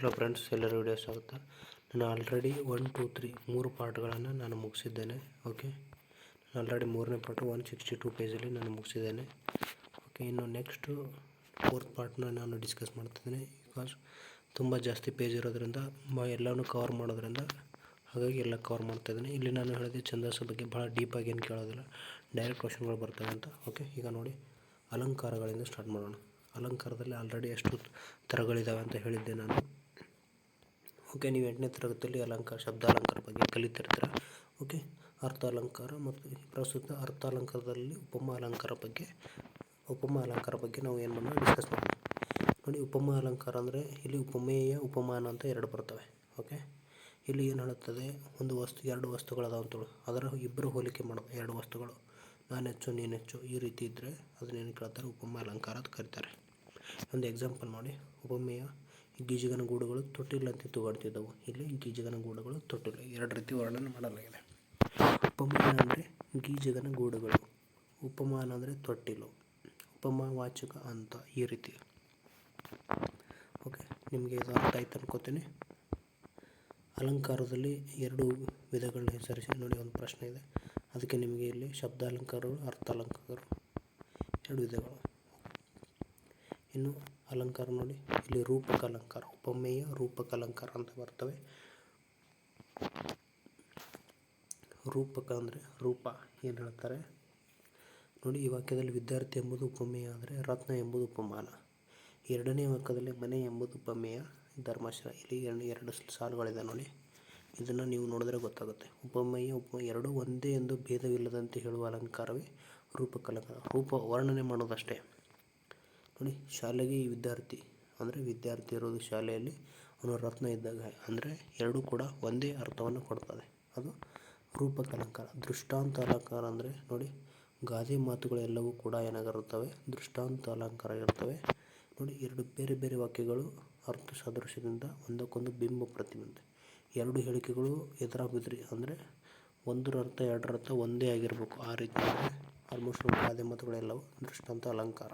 Hello friends ಎಲ್ಲರೂ video ಸ್ವಾಗತ. ನಾನು ಆಲ್ರೆಡಿ ಒನ್ ಟೂ ತ್ರೀ ಮೂರು ಪಾರ್ಟ್ಗಳನ್ನು ನಾನು ಮುಗಿಸಿದ್ದೇನೆ ಓಕೆ ನಾನು ಆಲ್ರೆಡಿ ಮೂರನೇ ಪಾರ್ಟು ಒನ್ ಸಿಕ್ಸ್ಟಿ ಟೂ ಪೇಜಲ್ಲಿ ನಾನು ಮುಗಿಸಿದ್ದೇನೆ ಓಕೆ ಇನ್ನು ನೆಕ್ಸ್ಟು ಫೋರ್ತ್ ಪಾರ್ಟ್ನ ನಾನು ಡಿಸ್ಕಸ್ ಮಾಡ್ತಿದ್ದೇನೆ ಬಿಕಾಸ್ ತುಂಬ ಜಾಸ್ತಿ ಪೇಜ್ ಇರೋದ್ರಿಂದ ಎಲ್ಲನೂ ಕವರ್ ಮಾಡೋದ್ರಿಂದ, ಹಾಗಾಗಿ ಎಲ್ಲ ಕವರ್ ಮಾಡ್ತಾಯಿದ್ದೀನಿ ಇಲ್ಲಿ ನಾನು ಹೇಳಿದೆ ಛಂದಸ್ಸು ಬಗ್ಗೆ ಭಾಳ ಡೀಪಾಗಿ ಏನು ಕೇಳೋದಿಲ್ಲ ಡೈರೆಕ್ಟ್ ಕ್ವಶನ್ಗಳು ಬರ್ತವೆ ಅಂತ ಓಕೆ ಈಗ ನೋಡಿ, ಅಲಂಕಾರಗಳಿಂದ ಸ್ಟಾರ್ಟ್ ಮಾಡೋಣ. ಅಲಂಕಾರದಲ್ಲಿ ಆಲ್ರೆಡಿ ಎಷ್ಟು ಥರಗಳಿದ್ದಾವೆ ಅಂತ ಹೇಳಿದ್ದೆ ನಾನು. ಓಕೆ, ನೀವು ಎಂಟನೇ ತರಗತಿಯಲ್ಲಿ ಅಲಂಕಾರ ಶಬ್ದ ಅಲಂಕಾರ ಬಗ್ಗೆ ಕಲಿತಿರ್ತೀರ. ಓಕೆ ಅರ್ಥ ಅಲಂಕಾರ ಮತ್ತು ಪ್ರಸ್ತುತ ಅರ್ಥ ಅಲಂಕಾರದಲ್ಲಿ ಉಪಮ ಅಲಂಕಾರ ಬಗ್ಗೆ ಉಪಮ ಅಲಂಕಾರ ಬಗ್ಗೆ ನಾವು ಏನು ಮಾಡೋಣ ಡಿಸ್ಕಸ್ ಮಾಡೋಣ ನೋಡಿ ಉಪಮ ಅಲಂಕಾರ ಅಂದರೆ ಇಲ್ಲಿ ಉಪಮೇಯ, ಉಪಮಾನ ಅಂತ ಎರಡು ಬರ್ತವೆ. ಓಕೆ, ಇಲ್ಲಿ ಏನು ಹೇಳುತ್ತದೆ? ಒಂದು ವಸ್ತು, ಎರಡು ವಸ್ತುಗಳದಾವ ಅಂತೇಳು ಅದರ ಇಬ್ಬರು ಹೋಲಿಕೆ ಮಾಡೋದು, ಎರಡು ವಸ್ತುಗಳು. ನಾನು ಹೆಚ್ಚು, ನೀನು ಹೆಚ್ಚು, ಈ ರೀತಿ ಇದ್ದರೆ ಅದನ್ನೇನು ಕೇಳ್ತಾರೆ? ಉಪಮ ಅಲಂಕಾರ ಅಂತ ಕರೀತಾರೆ. ಒಂದು ಎಕ್ಸಾಂಪಲ್ ನೋಡಿ, ಉಪಮೇಯ ಗೀಜಗನ ಗೂಡುಗಳು ತೊಟ್ಟಿಲ್ಲಂತೆ ತೂಗಾಡ್ತಿದ್ದವು. ಇಲ್ಲಿ ಗೀಜಗನ ಗೂಡುಗಳು ತೊಟ್ಟಿಲ್ಲ ಎರಡು ರೀತಿ ವರ್ಣನೆ ಮಾಡಲಾಗಿದೆ. ಉಪಮಾನ ಅಂದರೆ ಗೀಜಗನ ಗೂಡುಗಳು ಉಪಮಾನ ಅಂದರೆ ತೊಟ್ಟಿಲು. ಉಪಮಾವಾಚಕ ಅಂತ ಈ ರೀತಿ. ಓಕೆ, ನಿಮಗೆ ಇದು ಅರ್ಥ ಆಯ್ತು ಅನ್ಕೋತೀನಿ. ಅಲಂಕಾರದಲ್ಲಿ ಎರಡು ವಿಧಗಳನ್ನ ಹೆಸರಿಸಿ ನೋಡಿ, ಒಂದು ಪ್ರಶ್ನೆ ಇದೆ. ಅದಕ್ಕೆ ನಿಮಗೆ ಇಲ್ಲಿ ಶಬ್ದ ಅಲಂಕಾರಗಳು ಅರ್ಥ ಅಲಂಕಾರಗಳು ಎರಡು ವಿಧಗಳು. ಇನ್ನು ಅಲಂಕಾರ ನೋಡಿ. ಇಲ್ಲಿ ರೂಪಕ ಅಲಂಕಾರ ಉಪಮೇಯ ರೂಪಕ ಅಲಂಕಾರ ಅಂತ ಬರ್ತವೆ. ರೂಪಕ ಅಂದರೆ ರೂಪ ಏನು ಹೇಳ್ತಾರೆ? ನೋಡಿ, ಈ ವಾಕ್ಯದಲ್ಲಿ ವಿದ್ಯಾರ್ಥಿ ಎಂಬುದು ಉಪಮೇಯ ಅಂದರೆ ರತ್ನ ಎಂಬುದು ಉಪಮಾನ. ಎರಡನೇ ವಾಕ್ಯದಲ್ಲಿ ಮನೆ ಎಂಬುದು ಉಪಮೇಯ ಧರ್ಮಶಾಲ ಇಲ್ಲಿ ಎರಡು ಎರಡು ಸಾಲುಗಳಿದೆ ನೋಡಿ. ಇದನ್ನು ನೀವು ನೋಡಿದ್ರೆ ಗೊತ್ತಾಗುತ್ತೆ. ಉಪಮೇಯ, ಉಪ, ಎರಡೂ ಒಂದೇ ಎಂದು ಭೇದವಿಲ್ಲದಂತೆ ಹೇಳುವ ಅಲಂಕಾರವೇ ರೂಪಕ ಅಲಂಕಾರ ರೂಪ ವರ್ಣನೆ ಮಾಡೋದಷ್ಟೇ. ನೋಡಿ, ಶಾಲೆಗೆ ಈ ವಿದ್ಯಾರ್ಥಿ, ಅಂದರೆ ವಿದ್ಯಾರ್ಥಿ ಇರೋದು ಶಾಲೆಯಲ್ಲಿ ಅವನು ರತ್ನ ಇದ್ದಾಗ, ಅಂದರೆ ಎರಡೂ ಕೂಡ ಒಂದೇ ಅರ್ಥವನ್ನು ಕೊಡ್ತದೆ. ಅದು ರೂಪಕ ಅಲಂಕಾರ. ದೃಷ್ಟಾಂತ ಅಲಂಕಾರ ಅಂದರೆ ನೋಡಿ, ಗಾದೆ ಮಾತುಗಳೆಲ್ಲವೂ ಕೂಡ ಏನಾಗಿರುತ್ತವೆ? ದೃಷ್ಟಾಂತ ಅಲಂಕಾರ ಇರ್ತವೆ ನೋಡಿ, ಎರಡು ಬೇರೆ ಬೇರೆ ವಾಕ್ಯಗಳು ಅರ್ಥ ಸದೃಶ್ಯದಿಂದ ಒಂದಕ್ಕೊಂದು ಬಿಂಬ ಪ್ರತಿಬಿಂಬ. ಎರಡು ಹೇಳಿಕೆಗಳು ಎದುರ ಬಿದ್ರಿ ಅಂದರೆ ಒಂದರ ಅರ್ಥ ಎರಡರ ಅರ್ಥ ಒಂದೇ ಆಗಿರಬೇಕು. ಆ ರೀತಿ ಆಲ್ಮೋಸ್ಟ್ ಗಾದೆ ಮಾತುಗಳೆಲ್ಲವೂ ದೃಷ್ಟಾಂತ ಅಲಂಕಾರ.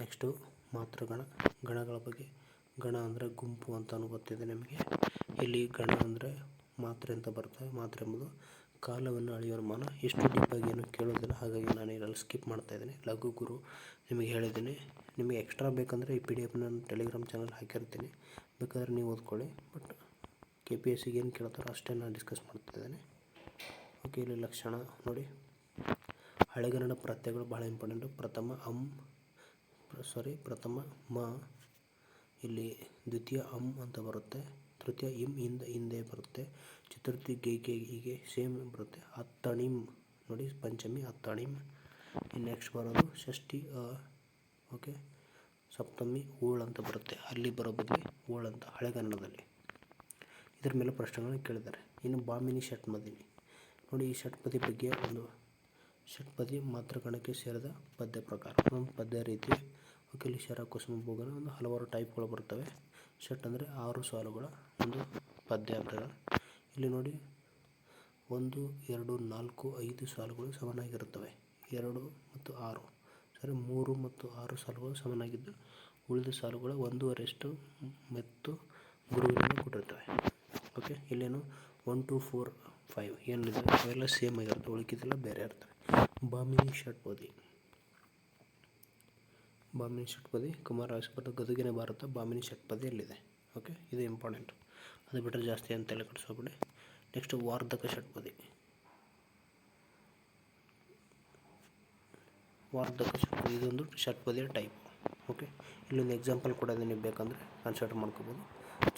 ನೆಕ್ಸ್ಟು ಮಾತೃಗಣ, ಗಣಗಳ ಬಗ್ಗೆ. ಗಣ ಅಂದರೆ ಗುಂಪು ಅಂತ ಗೊತ್ತಿದೆ ನಿಮಗೆ. ಇಲ್ಲಿ ಗಣ ಅಂದರೆ ಮಾತ್ರೆ ಅಂತ ಬರ್ತವೆ ಮಾತ್ರೆ ಎಂಬುದು ಕಾಲವನ್ನು ಅಳೆಯುವ ಮಾನ ಎಷ್ಟು ಡೀಪಾಗಿ ಏನು ಕೇಳೋದಿಲ್ಲ. ಹಾಗಾಗಿ ನಾನು ಇದರಲ್ಲಿ ಸ್ಕಿಪ್ ಮಾಡ್ತಾ ಇದ್ದೀನಿ. ಲಘು ಗುರು ನಿಮಗೆ ಹೇಳಿದ್ದೀನಿ. ನಿಮಗೆ ಎಕ್ಸ್ಟ್ರಾ ಬೇಕಂದರೆ ಈ P D F Telegram channel ಹಾಕಿರ್ತೀನಿ. ಬೇಕಾದ್ರೆ ನೀವು ಓದ್ಕೊಳ್ಳಿ. ಬಟ್ ಕೆ ಪಿ ಎಸ್ ಏನು ಕೇಳ್ತಾರೋ ಅಷ್ಟೇ ನಾನು ಡಿಸ್ಕಸ್ ಮಾಡ್ತಾಯಿದ್ದೇನೆ ಓಕೆ ಇಲ್ಲಿ ಲಕ್ಷಣ ನೋಡಿ. ಹಳೆಗನ್ನಡ ಪ್ರತ್ಯಯಗಳು ಭಾಳ ಇಂಪಾರ್ಟೆಂಟು ಪ್ರಥಮ, ಅಂ ಸಾರಿ, ಪ್ರಥಮ ಮ ಇಲ್ಲಿ ದ್ವಿತೀಯ ಅಮ್ ಅಂತ ಬರುತ್ತೆ. ತೃತೀಯ ಇಂ ಹಿಂದೆ ಹಿಂದೆ ಬರುತ್ತೆ. ಚತುರ್ಥಿ ಗೆ ಗೆ ಹೀಗೆ ಸೇಮ್ ಬರುತ್ತೆ. ಅತ್ತಣಿಂ, ನೋಡಿ ಪಂಚಮಿ, ಅತ್ತಣಿಂ. ನೆಕ್ಸ್ಟ್ ಬರೋದು ಷಷ್ಠಿ, ಅ ಓಕೆ ಸಪ್ತಮಿ, ಊಳ್ ಅಂತ ಬರುತ್ತೆ. ಅಲ್ಲಿ ಬರೋ ಬದಲಿ ಊಳ್ ಅಂತ ಹಳೆಗನ್ನಡದಲ್ಲಿ ಇದರ ಮೇಲೆ ಪ್ರಶ್ನೆಗಳನ್ನ ಕೇಳಿದ್ದಾರೆ. ಇನ್ನು ಬಾಮಿನಿ ಷಟ್ಮದಿನಿ ನೋಡಿ ಈ ಷಟ್ಪದಿ ಬಗ್ಗೆ ಒಂದು, ಷಟ್ಪದಿ ಮಾತೃಗಣಕ್ಕೆ ಸೇರಿದ ಪದ್ಯ ಪ್ರಕಾರ. ಪದ್ಯ ರೀತಿ. ವಕೀಲಿ ಶರ ಕುಸುಮ ಭೋಗನ ಒಂದು ಹಲವಾರು ಟೈಪ್ಗಳು ಬರ್ತವೆ. ಸೆಟ್ ಅಂದರೆ ಆರು ಸಾಲುಗಳ, ಒಂದು ಪದ್ಯ ಆಗ್ತದೆ ಇಲ್ಲಿ ನೋಡಿ, ಒಂದು, ಎರಡು, ನಾಲ್ಕು, ಐದು ಸಾಲುಗಳು ಸಮನಾಗಿರುತ್ತವೆ. ಎರಡು ಮತ್ತು ಆರು. ಸರಿ, ಮೂರು ಮತ್ತು ಆರು ಸಾಲುಗಳು ಸಮನಾಗಿದ್ದು, ಉಳಿದ ಸಾಲುಗಳು ಒಂದೂವರೆಷ್ಟು ಮತ್ತು ಗುರುವಿನಿಂದ ಕೊಟ್ಟಿರ್ತವೆ ಓಕೆ, ಇಲ್ಲೇನು? One, two, four, five. ಏನಿದೆ? ಅವೆಲ್ಲ ಸೇಮ್ ಆಗಿರುತ್ತೆ ಉಳಿಕಿದೆಲ್ಲ ಬೇರೆ ಇರ್ತವೆ. ಬಾಮಿನಿ ಷಟ್ಪದಿ ಬಾಮಿನಿ ಷಟ್ಪದಿ ಕುಮಾರ ಕುಮಾರವ್ಯಾಸಪದ ಗದುಗಿನ ಭಾರತ ಬಾಮಿನಿ ಷಟ್ಪದಿಯಲ್ಲಿದೆ ಓಕೆ ಇದು ಇಂಪಾರ್ಟೆಂಟ್ ಅದು ಬಿಟ್ಟರೆ ಜಾಸ್ತಿ ಅಂತ ತಲೆ ಕಟ್ಸೋಬಿಡಿ ನೆಕ್ಸ್ಟ್ ವಾರ್ಧಕ ಷಟ್ಪದಿ ವಾರ್ಧಕ ಷಟ್ಪದಿ ಇದೊಂದು ಷಟ್ಪದಿಯ ಟೈಪ್ ಓಕೆ ಇಲ್ಲೊಂದು ಎಕ್ಸಾಂಪಲ್ ಕೂಡ ನೀವು ಬೇಕಂದರೆ ಕನ್ಸಿಡರ್ ಮಾಡ್ಕೋಬೋದು.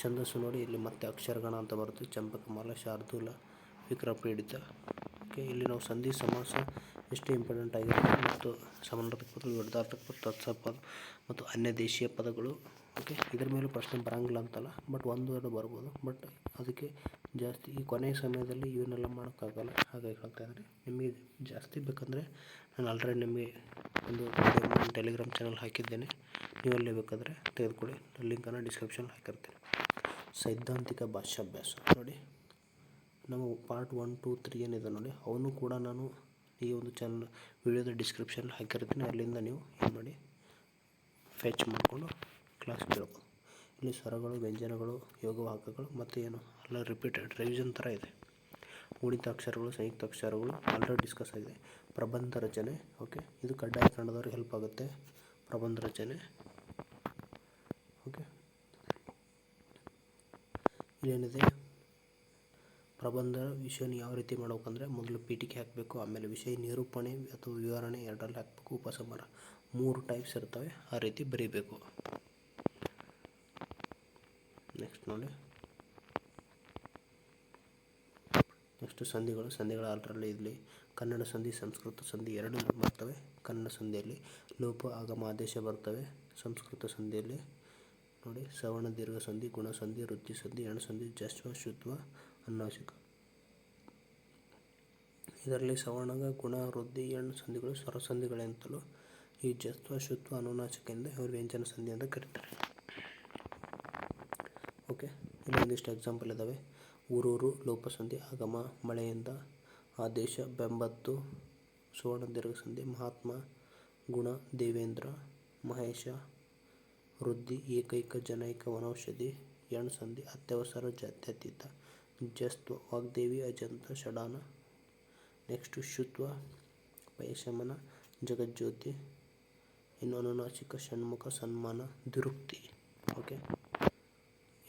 ಛಂದಸ್ಸು ನೋಡಿ, ಇಲ್ಲಿ ಮತ್ತೆ ಅಕ್ಷರಗಣ ಅಂತ ಬರುತ್ತೆ. ಚಂಪಕಮಾಲ ಶಾರ್ದೂಲ ವಿಕ್ರಪೀಡಿತ ಓಕೆ ಇಲ್ಲಿ ನಾವು ಸಂಧಿ, ಸಮಾಸ ಎಷ್ಟು ಇಂಪಾರ್ಟೆಂಟ್ ಆಗಿರುತ್ತೆ ಮತ್ತು ಸಮಾನಾರ್ಥಕ ಪದಗಳು ವಿರುದ್ಧಾರ್ಥಕ ಪದ ಮತ್ತು ಅನ್ಯ ದೇಶೀಯ ಪದಗಳು. ಓಕೆ ಇದ್ರ ಮೇಲೆ ಪ್ರಶ್ನೆ ಬರೋಂಗಿಲ್ಲ ಅಂತಲ್ಲ ಬಟ್ ಒಂದು ಎರಡು ಬರ್ಬೋದು. ಬಟ್ ಅದಕ್ಕೆ ಜಾಸ್ತಿ ಈ ಕೊನೆಯ ಸಮಯದಲ್ಲಿ ಇವನ್ನೆಲ್ಲ ಮಾಡೋಕ್ಕಾಗಲ್ಲ. ಹಾಗಾಗಿ ಹೇಳ್ತಾ ಇದ್ದಾರೆ ನಿಮಗೆ ಜಾಸ್ತಿ ಬೇಕಂದರೆ ನಾನು ಆಲ್ರೆಡಿ ನಿಮಗೆ ಒಂದು ಟೆಲಿಗ್ರಾಮ್ ಚಾನಲ್ ಹಾಕಿದ್ದೇನೆ. ನೀವು ಅಲ್ಲಿ ಬೇಕಾದರೆ ತೆಗೆದುಕೊಳ್ಳಿ. ಲಿಂಕನ್ನು ಡಿಸ್ಕ್ರಿಪ್ಷನ್ ಹಾಕಿರ್ತೀನಿ. ಸೈದ್ಧಾಂತಿಕ ಭಾಷಾಭ್ಯಾಸ. ನೋಡಿ, ನಮ್ಮ ಪಾರ್ಟ್ ಒನ್ ಟು ತ್ರೀ ಏನಿದೆ ನೋಡಿ, ಅವನು ಕೂಡ ನಾನು ಈ ಒಂದು ಚಾನಲ್ ವಿಡಿಯೋದ ಡಿಸ್ಕ್ರಿಪ್ಷನ್ ಹಾಕಿರ್ತೀನಿ. ಅಲ್ಲಿಂದ ನೀವು ಏನು ಮಾಡಿ ಫೆಚ್ ಮಾಡಿಕೊಂಡು ಕ್ಲಾಸ್ ಕೇಳ್ಬೋದು ಇಲ್ಲಿ ಸ್ವರಗಳು, ವ್ಯಂಜನಗಳು ಯೋಗವಾಹಕಗಳು ಮತ್ತು ಏನು ಎಲ್ಲ ರಿಪೀಟೆಡ್ ರಿವಿಷನ್ ಥರ ಇದೆ. ಗುಣಿತಾಕ್ಷರಗಳು ಅಕ್ಷರಗಳು, ಸಂಯುಕ್ತ ಅಕ್ಷರಗಳು ಆಲ್ರೆಡಿ ಡಿಸ್ಕಸ್ ಆಗಿದೆ. ಪ್ರಬಂಧ ರಚನೆ ಓಕೆ ಇದು ಕಡ್ಡಾಯ ಕನ್ನಡದವ್ರಿಗೆ ಹೆಲ್ಪ್ ಆಗುತ್ತೆ. ಪ್ರಬಂಧ ರಚನೆ ಓಕೆ ಇಲ್ಲೇನಿದೆ? ಪ್ರಬಂಧ ವಿಷಯನ ಯಾವ ರೀತಿ ಮಾಡ್ಬೇಕಂದ್ರೆ ಮೊದಲು ಪೀಠಿಕೆ ಹಾಕಬೇಕು, ಆಮೇಲೆ ವಿಷಯ ನಿರೂಪಣೆ ಅಥವಾ ವಿವರಣೆ ಎರಡರಲ್ಲಿ ಹಾಕಬೇಕು ಉಪಸಂಹಾರ ಮೂರು ಟೈಪ್ಸ್ ಇರ್ತವೆ, ಆ ರೀತಿ ಬರೀಬೇಕು. ನೆಕ್ಸ್ಟ್ ನೋಡಿ. ನೆಕ್ಸ್ಟ್ ಸಂಧಿಗಳು. ಸಂಧಿಗಳ ಆಲ್ರೆಡಿ ಇಲ್ಲಿ ಕನ್ನಡ ಸಂಧಿ, ಸಂಸ್ಕೃತ ಸಂಧಿ ಎರಡು ಬರ್ತವೆ. ಕನ್ನಡ ಸಂಧಿಯಲ್ಲಿ ಲೋಪ, ಆಗಮ, ಆದೇಶ ಬರ್ತವೆ. ಸಂಸ್ಕೃತ ಸಂಧಿಯಲ್ಲಿ ನೋಡಿ, ಸವರ್ಣ, ದೀರ್ಘ ಸಂಧಿ, ಗುಣ ಸಂಧಿ, ವೃತ್ತಿ ಸಂಧಿ ಎಣ್ಣ ಸಂಧಿ ಜಸ್ವ ಶುತ್ವ ಅನ್ನಾಸಿಕ ಇದರಲ್ಲಿ ಸವರ್ಣಗ, ಗುಣ, ವೃದ್ಧಿ, ಎಣ್ಣು ಸಂಧಿಗಳು ಸ್ವರಸಂಧಿಗಳೆಂತಲೂ ಈ ಜಸ್ವ ಶುತ್ವ ಅನುನಾಸಿಕೆಯಿಂದ ಇವರು ವ್ಯಂಜನ ಸಂಧಿ ಅಂತ ಕರೀತಾರೆ. ಓಕೆ ಇಲ್ಲೊಂದಿಷ್ಟು ಎಕ್ಸಾಂಪಲ್ ಇದ್ದಾವೆ ಊರೂರು ಲೋಪಸಂಧಿ, ಆಗಮ, ಮಳೆಯಿಂದ ಆದೇಶ, ಬೆಂಬತ್ತು, ಸುವರ್ಣ ದೀರ್ಘ ಸಂಧಿ ಮಹಾತ್ಮ, ಗುಣ, ದೇವೇಂದ್ರ, ಮಹೇಶ, ವೃದ್ಧಿ, ಏಕೈಕ, ಜನೈಕ, ವನೌಷಧಿ ಎಣ್ ಸಂಧಿ, ಅತ್ಯವಸರ, ಜಾತ್ಯತೀತ. ಜಸ್ತ್ವ ವಾಗ್ದೇವಿ, ಅಜಂತ, ಷಡಾನ, ನೆಕ್ಸ್ಟು ಶುತ್ವ ಪಯಶಮನ, ಜಗಜ್ಯೋತಿ, ಇನ್ನು ಅನುನಾಸಿಕ, ಷಣ್ಮುಖ, ಸನ್ಮಾನ, ದುರುಕ್ತಿ. ಓಕೆ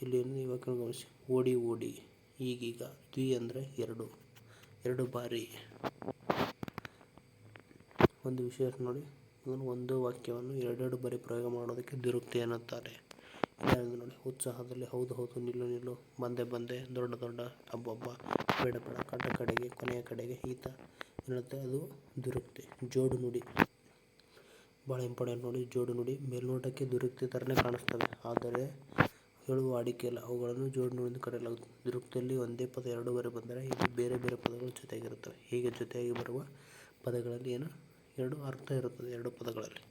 ಇಲ್ಲಿ ಇವಾಗ ಗಮನಿಸಿ. ಓಡಿ ಓಡಿ, ಈಗೀಗ ದ್ವಿ ಅಂದರೆ ಎರಡು. ಎರಡು ಬಾರಿ. ಒಂದು ವಿಶೇಷ ನೋಡಿ. ಇವನು ಒಂದು ವಾಕ್ಯವನ್ನು ಎರಡೆರಡು ಬಾರಿ ಪ್ರಯೋಗ ಮಾಡೋದಕ್ಕೆ ದುರುಕ್ತಿ ಅನ್ನುತ್ತಾರೆ. ಇದಾಗಿದೆ ನೋಡಿ, ಉತ್ಸಾಹದಲ್ಲಿ ಹೌದು ಹೌದು ನಿಲ್ಲು ನಿಲ್ಲು, ಬಂದೆ ಬಂದೆ, ದೊಡ್ಡ ದೊಡ್ಡ ಅಬ್ಬಬ್ಬ ಬೇಡ ಬೇಡ ಕಟ್ಟ ಕಡೆಗೆ, ಕೊನೆಯ ಕಡೆಗೆ ಈತ ಹೇಳುತ್ತೆ ಅದು ದುರುಕ್ತಿ, ಜೋಡು ನುಡಿ. ಭಾಳ ಇಂಪಾರ್ಟೆಂಟ್ ನೋಡಿ, ಜೋಡು ನುಡಿ ಮೇಲ್ನೋಟಕ್ಕೆ ದುರುಕ್ತಿ ಥರನೇ ಕಾಣಿಸ್ತವೆ. ಆದರೆ ಹೇಳುವ ಅಡಿಕೆ ಇಲ್ಲ, ಅವುಗಳನ್ನು ಜೋಡು ನುಡಿ ಕರೆಯಲಾಗುತ್ತದೆ ದುರುಕ್ತಿಯಲ್ಲಿ ಒಂದೇ ಪದ ಎರಡು ಬಾರಿ ಬಂದರೆ ಇದು ಬೇರೆ ಬೇರೆ ಪದಗಳು ಜೊತೆಯಾಗಿರುತ್ತವೆ ಹೀಗೆ ಜೊತೆಯಾಗಿ ಬರುವ ಪದಗಳಲ್ಲಿ ಏನು? ಎರಡು ಅರ್ಥ ಇರುತ್ತದೆ, ಎರಡು ಪದಗಳಲ್ಲಿ.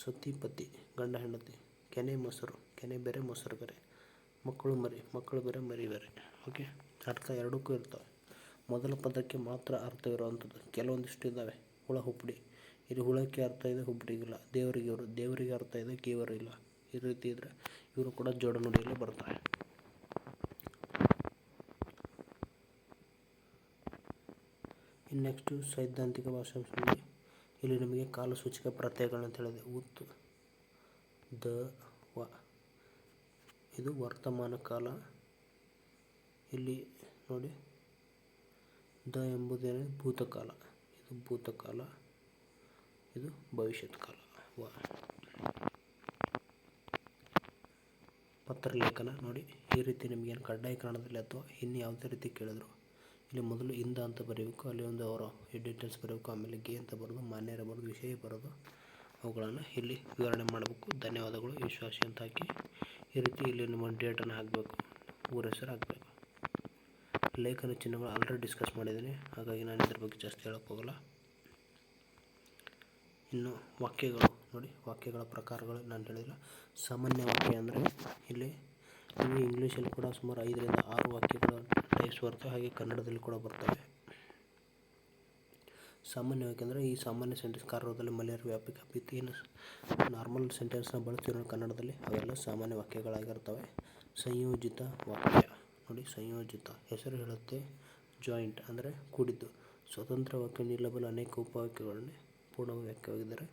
ಸತಿ ಪತಿ ಗಂಡ ಹೆಂಡತಿ, ಕೆನೆ ಮೊಸರು, ಕೆನೆ ಬೇರೆ ಮೊಸರು ಬೇರೆ, ಮಕ್ಕಳು ಮರಿ, ಮಕ್ಕಳು ಬೇರೆ ಮರಿ ಬೇರೆ ಓಕೆ ಅರ್ಥ ಎರಡಕ್ಕೂ ಇರ್ತವೆ. ಮೊದಲ ಪದಕ್ಕೆ ಮಾತ್ರ ಅರ್ಥವಿರುವಂಥದ್ದು ಕೆಲವೊಂದಿಷ್ಟು ಇದ್ದಾವೆ. ಹುಳ ಹುಬ್ಬಡಿ ಇದು ಹುಳಕ್ಕೆ ಅರ್ಥ ಇದೆ ಹುಬ್ಬಡಿಗಿಲ್ಲ ದೇವರಿಗೆ ಇವರು, ದೇವರಿಗೆ ಅರ್ಥ ಇದೆ, ಕೇವರು ಇಲ್ಲ. ಈ ರೀತಿ ಇದ್ದರೆ ಇವರು ಕೂಡ ಜೋಡನುಡಿಯಲ್ಲಿ ಬರ್ತಾರೆ. ನೆಕ್ಸ್ಟು ಸೈದ್ಧಾಂತಿಕ ಭಾಷಾಂಶದಲ್ಲಿ ಇಲ್ಲಿ ನಿಮಗೆ ಕಾಲಸೂಚಕ ಪ್ರತ್ಯಯಗಳಂತ ಹೇಳಿದೆ. ಉತ್ ದ, ವ. ಇದು ವರ್ತಮಾನ ಕಾಲ. ಇಲ್ಲಿ ನೋಡಿ, ದ ಎಂಬುದೇನೆ ಭೂತಕಾಲ. ಇದು ಭೂತಕಾಲ, ಇದು ಭವಿಷ್ಯತ್ ಕಾಲ. ವ. ಪತ್ರಲೇಖನ ನೋಡಿ, ಈ ರೀತಿ ನಿಮಗೇನು ಕಡ್ಡಾಯ ಕಾರಣದಲ್ಲಿ ಅಥವಾ ಇನ್ನು ಯಾವುದೇ ರೀತಿ ಕೇಳಿದ್ರು. ಇಲ್ಲಿ ಮೊದಲು ಇಂದ ಅಂತ ಬರೀಬೇಕು, ಅಲ್ಲಿ ಒಂದು ಅವರ ಡೀಟೇಲ್ಸ್ ಬರಬೇಕು, ಆಮೇಲೆ ಗೆ ಅಂತ ಬರೋದು, ಮಾನ್ಯರ ಬರೋದು, ವಿಷಯ ಬರೋದು ಅವುಗಳನ್ನು ಇಲ್ಲಿ ವಿವರಣೆ ಮಾಡಬೇಕು. ಧನ್ಯವಾದಗಳು. ವಿಶ್ವಾಸಿ ಅಂತ ಹಾಕಿ ಈ ರೀತಿ ಇಲ್ಲಿ ನಿಮ್ಮ ಡೇಟನ್ನು ಹಾಕಬೇಕು. ಊರ ಹೆಸರು ಹಾಕಬೇಕು. ಲೇಖನ ಚಿಹ್ನೆಗಳು ಆಲ್ರೆಡಿ ಡಿಸ್ಕಸ್ ಮಾಡಿದ್ದೀನಿ. ಹಾಗಾಗಿ ನಾನು ಇದ್ರ ಬಗ್ಗೆ ಜಾಸ್ತಿ ಹೇಳೋಕ್ಕೋಗಲ್ಲ ಇನ್ನು ವಾಕ್ಯಗಳು ನೋಡಿ. ವಾಕ್ಯಗಳ ಪ್ರಕಾರಗಳು ನಾನು ಹೇಳಿಲ್ಲ. ಸಾಮಾನ್ಯ ವಾಕ್ಯ ಅಂದರೆ ಇಲ್ಲಿ ನಿಮಗೆ ಇಂಗ್ಲೀಷಲ್ಲಿ ಕೂಡ ಸುಮಾರು ಐದರಿಂದ ಆರು ವಾಕ್ಯಗಳ ಬರ್ತವೆ ಹಾಗೆ ಕನ್ನಡದಲ್ಲಿ ಕೂಡ ಬರ್ತವೆ. ಸಾಮಾನ್ಯವಾಗಿ ಅಂದರೆ ಈ ಸಾಮಾನ್ಯ ಸೆಂಟೆನ್ಸ್ ಕಾರವಾರದಲ್ಲಿ ಮಲೆಯರು ವ್ಯಾಪಕ ಪ್ರೀತಿ ಏನು ನಾರ್ಮಲ್ ಸೆಂಟೆನ್ಸ್ನ ಬಳಸ್ತಿರೋ ಕನ್ನಡದಲ್ಲಿ. ಅವೆಲ್ಲ ಸಾಮಾನ್ಯ ವಾಕ್ಯಗಳಾಗಿರ್ತವೆ. ಸಂಯೋಜಿತ ವಾಕ್ಯ. ನೋಡಿ ಸಂಯೋಜಿತ. ಹೆಸರು ಹೇಳುತ್ತೆ ಜಾಯಿಂಟ್ ಅಂದರೆ ಕೂಡಿದ್ದು. ಸ್ವತಂತ್ರ ವಾಕ್ಯ ನಿಲ್ಲಬಲ್ಲ ಅನೇಕ ಉಪವಾಕ್ಯಗಳನ್ನೇ ಪೂರ್ಣ ವಾಕ್ಯವಾಗಿದ್ದರೆ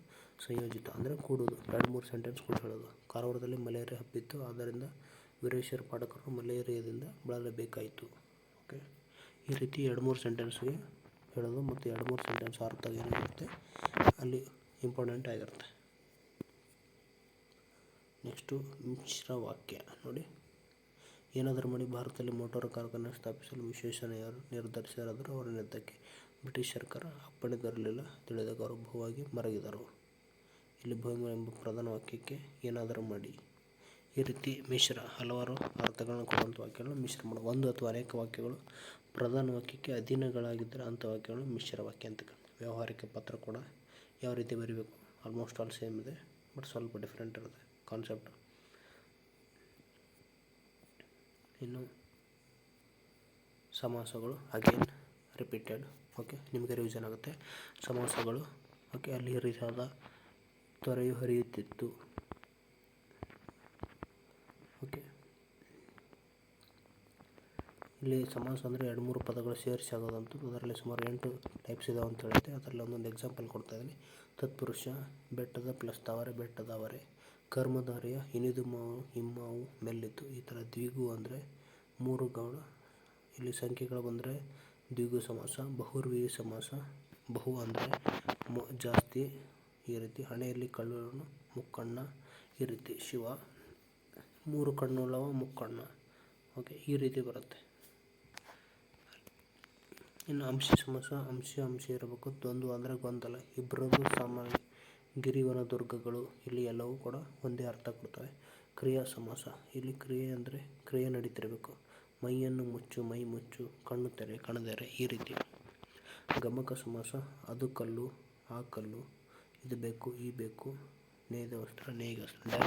ಸಂಯೋಜಿತ ಅಂದರೆ ಕೂಡೋದು ಎರಡು ಮೂರು ಸೆಂಟೆನ್ಸ್ ಕೂಡ ಹೇಳೋದು. ಕಾರವಾರದಲ್ಲಿ ಮಲೇರಿಯಾ ಹಬ್ಬಿತ್ತು, ಆದ್ದರಿಂದ ವೀರೇಶ್ವರ ಪಾಠಕರು ಮಲೇರಿಯಾದಿಂದ ಬಳಲಬೇಕಾಯಿತು. ಓಕೆ. ಈ ರೀತಿ ಎರಡು ಮೂರು ಸೆಂಟೆನ್ಸ್ಗೆ ಹೇಳೋದು ಮತ್ತು ಎರಡು ಮೂರು ಸೆಂಟೆನ್ಸ್ ಅರ್ಥ ಏನಿರುತ್ತೆ ಅಲ್ಲಿ ಇಂಪಾರ್ಟೆಂಟ್ ಆಗಿರುತ್ತೆ. ನೆಕ್ಸ್ಟು ಮಿಶ್ರ ವಾಕ್ಯ, ನೋಡಿ. ಏನಾದರೂ ಮಾಡಿ ಭಾರತದಲ್ಲಿ ಮೋಟಾರ್ ಕಾರ್ಖಾನೆ ಸ್ಥಾಪಿಸಲು ವಿಶೇಷ ನಿರ್ಧರಿಸಿರಾದರೂ ಅವರ ನಿರ್ಧಕ್ಕೆ ಬ್ರಿಟಿಷ್ ಸರ್ಕಾರ ಅಪ್ಪಣೆ ದೊರಲಿಲ್ಲ ತಿಳಿದಾಗ ಅವರು ಬಹುವಾಗಿ ಮರಗಿದರು. ಇಲ್ಲಿ ಭೂಮಿ ಎಂಬ ಪ್ರಧಾನ ವಾಕ್ಯಕ್ಕೆ ಏನಾದರೂ ಮಾಡಿ. ಈ ರೀತಿ ಮಿಶ್ರ ಹಲವಾರು ಅರ್ಥಗಳನ್ನು ಕೊಡುವಂಥ ವಾಕ್ಯಗಳನ್ನು ಮಿಶ್ರ ಮಾಡೋದು ಒಂದು ಅಥವಾ ಅನೇಕ ವಾಕ್ಯಗಳು, ಪ್ರಧಾನ ವಾಕ್ಯಕ್ಕೆ ಅಧೀನಗಳಾಗಿದ್ದರೆ ಅಂಥ ವಾಕ್ಯಗಳನ್ನು ಮಿಶ್ರ ವಾಕ್ಯ ಅಂತ ವ್ಯವಹಾರಿಕ ಪತ್ರ ಕೂಡ ಯಾವ ರೀತಿ ಬರೀಬೇಕು? ಆಲ್ಮೋಸ್ಟ್ ಆಲ್ ಸೇಮ್ ಇದೆ ಬಟ್ ಸ್ವಲ್ಪ ಡಿಫ್ರೆಂಟ್ ಇರುತ್ತೆ ಕಾನ್ಸೆಪ್ಟ್ ಇನ್ನು ಸಮಾಸಗಳು ಅಗೇನ್ ರಿಪೀಟೆಡ್ ಓಕೆ ನಿಮಗೆ ರಿವಿಷನ್ ಆಗುತ್ತೆ. ಸಮಾಸಗಳು ಓಕೆ ಅಲ್ಲಿ ರೀತಿಯಾದ ತೊರೆಯು ಹರಿಯುತ್ತಿತ್ತು. ಓಕೆ. ಇಲ್ಲಿ ಸಮಾಸ ಅಂದರೆ ಎರಡು ಮೂರು ಪದಗಳು ಸೇರಿಸಿ ಆಗೋದಂಥದ್ದು ಅದರಲ್ಲಿ ಸುಮಾರು ಎಂಟು ಟೈಪ್ಸ್ ಇದಾವೆ ಅಂತ ಹೇಳುತ್ತೆ. ಅದರಲ್ಲಿ ಒಂದೊಂದು ಎಕ್ಸಾಂಪಲ್ ಕೊಡ್ತಾ ಇದ್ದೀನಿ. ತತ್ಪುರುಷ, ಬೆಟ್ಟದ ಪ್ಲಸ್ ತಾವರೆ ಬೆಟ್ಟದವರೆ ಕರ್ಮಧಾರೆಯ ಇನಿದು ಮಾವು, ಹಿಮ್ಮಾವು ಮೆಲ್ಲಿತು ಈ ಥರ ದ್ವಿಗು ಅಂದರೆ ಮೂರು ಗೌಣ. ಇಲ್ಲಿ ಸಂಖ್ಯೆಗಳು ಬಂದರೆ ದ್ವಿಗು ಸಮಾಸ ಬಹುರ್ವಿ ಸಮಾಸ, ಬಹು ಅಂದರೆ ಜಾಸ್ತಿ ಈ ರೀತಿ. ಹಣೆಯಲ್ಲಿ ಕಳ್ಳು ಮುಕ್ಕಣ್ಣ ಈ ರೀತಿ. ಶಿವ ಮೂರು ಕಣ್ಣುಳ್ಳವ ಮುಕ್ಕಣ್ಣ. ಓಕೆ ಈ ರೀತಿ ಬರುತ್ತೆ. ಇನ್ನು ಅಂಶ ಸಮಸ ಅಂಶ ಅಂಶ ಇರಬೇಕು. ದ್ವಂದ್ವ ಅಂದರೆ ಗೊಂದಲ. ಇಬ್ಬರದ್ದು ಸಾಮಾನ್ಯ ಗಿರಿವನ ದುರ್ಗಗಳು ಇಲ್ಲಿ ಎಲ್ಲವೂ ಕೂಡ ಒಂದೇ ಅರ್ಥ ಕೊಡ್ತವೆ. ಕ್ರಿಯಾ ಸಮಾಸ. ಇಲ್ಲಿ ಕ್ರಿಯೆ ಅಂದರೆ ಕ್ರಿಯೆ ನಡೀತಿರಬೇಕು. ಮೈಯನ್ನು ಮುಚ್ಚು, ಮೈ ಮುಚ್ಚು, ಕಣ್ಣು ತೆರೆ ಕಣದೆರೆ ಈ ರೀತಿ. ಗಮಕ ಸಮಾಸ. ಅದು ಕಲ್ಲು, ಆ ಕಲ್ಲು. ಇದು ಬೇಕು ಈ ಬೇಕು ನೇಯ್ದ ವಸ್ತ್ರ, ನೇಯ್ಗೆ ವಸ್ತ್ರ.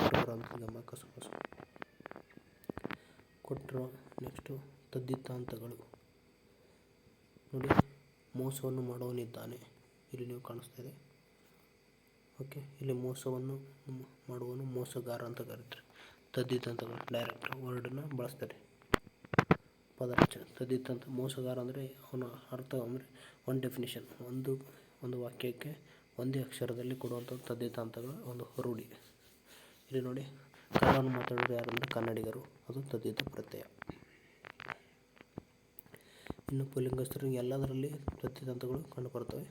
ಗಮಕ ಸಮಾಸ. ಕೊಟ್ಟರು ನೆಕ್ಸ್ಟು ತದ್ದಿತಾಂತಗಳು. ನೋಡಿ, ಮೋಸವನ್ನು ಮಾಡುವವನಿದ್ದಾನೆ. ಇಲ್ಲಿ ನೀವು ಕಾಣಿಸ್ತಾ ಇದೆ. ಓಕೆ, ಇಲ್ಲಿ ಮೋಸವನ್ನು ಮಾಡುವನು ಮೋಸಗಾರ ಅಂತ ಕರೀತಾರೆ. ತದ್ದಿತಾಂತಗಳು ಡೈರೆಕ್ಟ್ ವರ್ಡನ್ನು ಬಳಸ್ತಾರೆ. ಪದರಚನೆ, ತದ್ದಿತಾಂತ, ಮೋಸಗಾರ ಅಂದರೆ ಅವನ ಅರ್ಥ ಅಂದರೆ ಒನ್ ಡೆಫಿನೇಷನ್ ಒಂದು ಒಂದು ವಾಕ್ಯಕ್ಕೆ ಒಂದೇ ಅಕ್ಷರದಲ್ಲಿ ಕೊಡುವಂಥ ತದ್ದಿತಾಂತಗಳ, ಒಂದು ರೂಢಿ. ಇಲ್ಲಿ ನೋಡಿ ಕನ್ನಡವನ್ನು ಮಾತಾಡೋರು ಯಾರಂದರೆ ಕನ್ನಡಿಗರು. ಅದು ತದ್ದಿತ ಪ್ರತ್ಯಯ. ಇನ್ನು ಪುಲ್ಲಿಂಗಸ್ಥರು ಎಲ್ಲದರಲ್ಲಿ ತದ್ದಿತಾಂತಗಳು ಕಂಡುಬರ್ತವೆ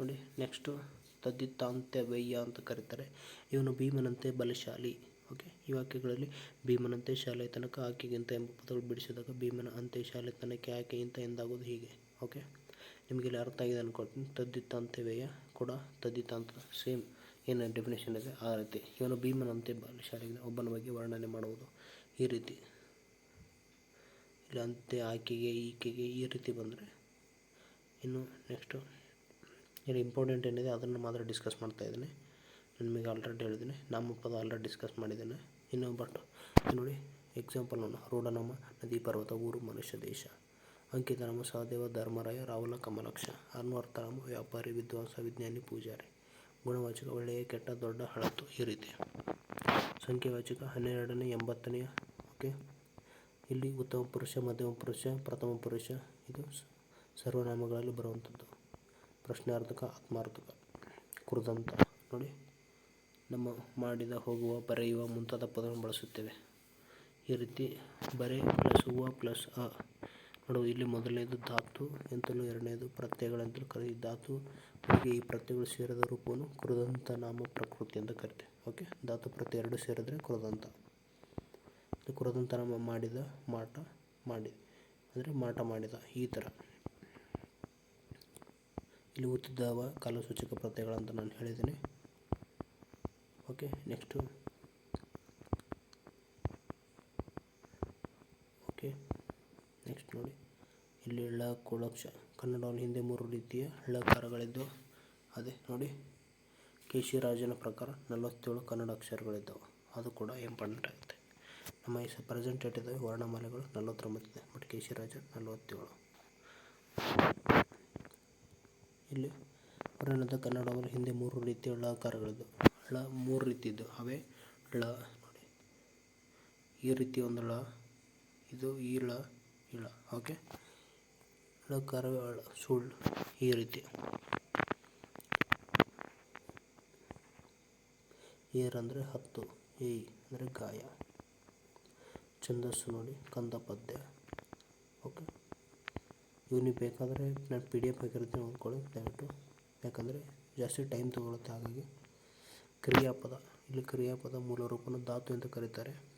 ನೋಡಿ ನೆಕ್ಸ್ಟು ತದ್ದಿತಾಂತ್ಯವಯ್ಯ ಅಂತ ಕರೀತಾರೆ. ಇವನು ಭೀಮನಂತೆ ಬಲಶಾಲಿ ಓಕೆ ಈ ವಾಕ್ಯಗಳಲ್ಲಿ ಭೀಮನಂತೆ ಶಾಲೆ ತನಕ ಆಕೆಗಿಂತ ಎಂಬ ಪದಗಳು ಬಿಡಿಸಿದಾಗ ಭೀಮನ ಅಂತೆ ಶಾಲೆ ತನಕ ಆಕೆಗಿಂತ ಎಂದಾಗೋದು ಹೀಗೆ ಓಕೆ ನಿಮಗೆ ಇಲ್ಲಿ ಅರ್ಥ ಆಗಿದೆ ಅನ್ಕೊಳ್ತೀನಿ. ತದ್ದಿತಾಂತ್ಯವಯ್ಯ ಕೂಡ ತದ್ದಿತಾಂತ ಸೇಮ್ ಏನು ಡೆಫಿನೇಷನ್ ಇದೆ? ಆ ರೀತಿ. ಇವನು ಭೀಮನಂತೆ ಬಲಶಾಲಿ ಒಬ್ಬನ ಬಗ್ಗೆ ವರ್ಣನೆ ಮಾಡುವುದು ಈ ರೀತಿ. ಇಲ್ಲಂತೆ ಆಕೆಗೆ, ಈಕೆಗೆ ಈ ರೀತಿ ಬಂದರೆ ಇನ್ನು ನೆಕ್ಸ್ಟು ಏನು ಇಂಪಾರ್ಟೆಂಟ್ ಏನಿದೆ ಅದನ್ನು ಮಾತ್ರ ಡಿಸ್ಕಸ್ ಮಾಡ್ತಾ ಇದ್ದೀನಿ. ನಿಮಗೆ ಆಲ್ರೆಡಿ ಹೇಳಿದ್ದೀನಿ. ಪದ ಆಲ್ರೆಡಿ ಡಿಸ್ಕಸ್ ಮಾಡಿದ್ದೇನೆ. ಇನ್ನು ಬಟ್ ನೋಡಿ ಎಕ್ಸಾಂಪಲ್ ನೋಡೋಣ ರೂಢನಾಮ, ನದಿ ಪರ್ವತ, ಊರು, ಮನುಷ್ಯ, ದೇಶ. ಅಂಕಿತನಾಮ, ಸಹದೇವ, ಧರ್ಮರಾಯ, ರಾಹುಲ, ಕಮಲಾಕ್ಷ. ಅನ್ವರ್ಥನಾಮ ವ್ಯಾಪಾರಿ, ವಿದ್ವಾಂಸ, ವಿಜ್ಞಾನಿ, ಪೂಜಾರಿ. ಗುಣವಾಚಕ ಒಳ್ಳೆಯ, ಕೆಟ್ಟ, ದೊಡ್ಡ ಹಳತು ಈ ರೀತಿ. ಸಂಖ್ಯಾವಾಚಕ ಹನ್ನೆರಡನೇ ಎಂಬತ್ತನೆಯ ಓಕೆ. ಇಲ್ಲಿ ಉತ್ತಮ ಪುರುಷ, ಮಧ್ಯಮ ಪುರುಷ, ಪ್ರಥಮ ಪುರುಷ, ಇದು ಸರ್ವನಾಮಗಳಲ್ಲಿ ಬರುವಂಥದ್ದು. ಪ್ರಶ್ನಾರ್ಥಕ, ಆತ್ಮಾರ್ಥಕ ಕುರುದಂತ ನೋಡಿ, ನಮ್ಮ ಮಾಡಿದ, ಹೋಗುವ, ಬರೆಯುವ ಮುಂತಾದ ಪದವನ್ನು ಬಳಸುತ್ತೇವೆ. ಈ ರೀತಿ ಬರೆ ಪ್ಲಸ್ ಹೂವ ಪ್ಲಸ್ ಅ ಇಲ್ಲಿ ಮೊದಲನೇದು ಧಾತು ಎಂತಲೂ ಎರಡನೇದು ಪ್ರತ್ಯಯಗಳೆಂತಲೂ ಕರೆದಿ ಧಾತು ಹೀಗೆ ಈ ಪ್ರತ್ಯಯಗಳು ಸೇರಿದ ರೂಪವನ್ನು ಕೃದಂತ ನಾಮ ಪ್ರಕೃತಿ ಅಂತ ಕರಿತೇವೆ ಓಕೆ ಧಾತು ಪ್ರತ್ಯಯ ಎರಡು ಸೇರಿದ್ರೆ ಕೃದಂತ ಕೃದಂತ ನಾಮ ಮಾಡಿದ, ಮಾಟ ಮಾಡಿ ಅಂದರೆ ಮಾಟ ಮಾಡಿದ, ಈ ಥರ ಇಲ್ಲಿ ಉತ್ತಿದ್ದವ ಕಾಲಸೂಚಕ ಪ್ರತ್ಯಯಗಳಂತ ನಾನು ಹೇಳಿದ್ದೀನಿ ಓಕೆ ನೆಕ್ಸ್ಟು ಓಕೆ ನೆಕ್ಸ್ಟ್ ನೋಡಿ. ಇಲ್ಲಿ ಳ ಕುಳಕ್ಷ ಕನ್ನಡವನ್ನು ಹಿಂದೆ ಮೂರು ರೀತಿಯ ಳಕಾರಗಳಿದ್ದು ಅದೇ ನೋಡಿ, ಕೇಶಿರಾಜನ ಪ್ರಕಾರ ನಲವತ್ತೇಳು ಕನ್ನಡ ಅಕ್ಷರಗಳಿದ್ದವು. ಅದು ಕೂಡ ಇಂಪಾರ್ಟೆಂಟ್ ಆಗುತ್ತೆ. ನಮ್ಮ ಈ ಪ್ರೆಸೆಂಟ್ ಇದ್ದಾವೆ ವರ್ಣಮಾಲೆಗಳು ನಲವತ್ತೊಂಬತ್ತಿದೆ ಬಟ್ ಕೇಶಿರಾಜ ನಲವತ್ತೇಳು. ಇಲ್ಲಿ ವರ್ಣದ ಕನ್ನಡವನ್ನು ಹಿಂದೆ ಮೂರು ರೀತಿಯ ಳಕಾರಗಳಿದ್ದು ಳ ಮೂರು ರೀತಿ ಇದ್ದವು ಅವೇ ಳ ನೋಡಿ. ಈ ರೀತಿ ಒಂದು ಳ ಇದು ಈ ಳ ಇಳ ಓಕೆ ಳಕಾರವೇ ಅಳ ಸುಳ್ಳು ಈ ರೀತಿ. ಏರ್ ಅಂದರೆ ಹತ್ತು ಏಯ್ ಅಂದರೆ ಗಾಯ. ಛಂದಸ್ಸು ನೋಡಿ, ಕಂದ ಪದ್ಯ. ಓಕೆ? ಇವನಿಗೆ ಬೇಕಾದರೆ ನಾನು ಪಿ ಡಿ ಎಫ್ ಹಾಕಿರ್ತೀನಿ ಅಂದ್ಕೊಳ್ಳಿ, ದಯವಿಟ್ಟು. ಯಾಕಂದರೆ ಜಾಸ್ತಿ ಟೈಮ್ ತೊಗೊಳುತ್ತೆ ಹಾಗಾಗಿ ಕ್ರಿಯಾಪದ. ಇಲ್ಲಿ ಕ್ರಿಯಾಪದ ಮೂಲ ರೂಪನ ಧಾತು ಎಂದು ಕರೀತಾರೆ.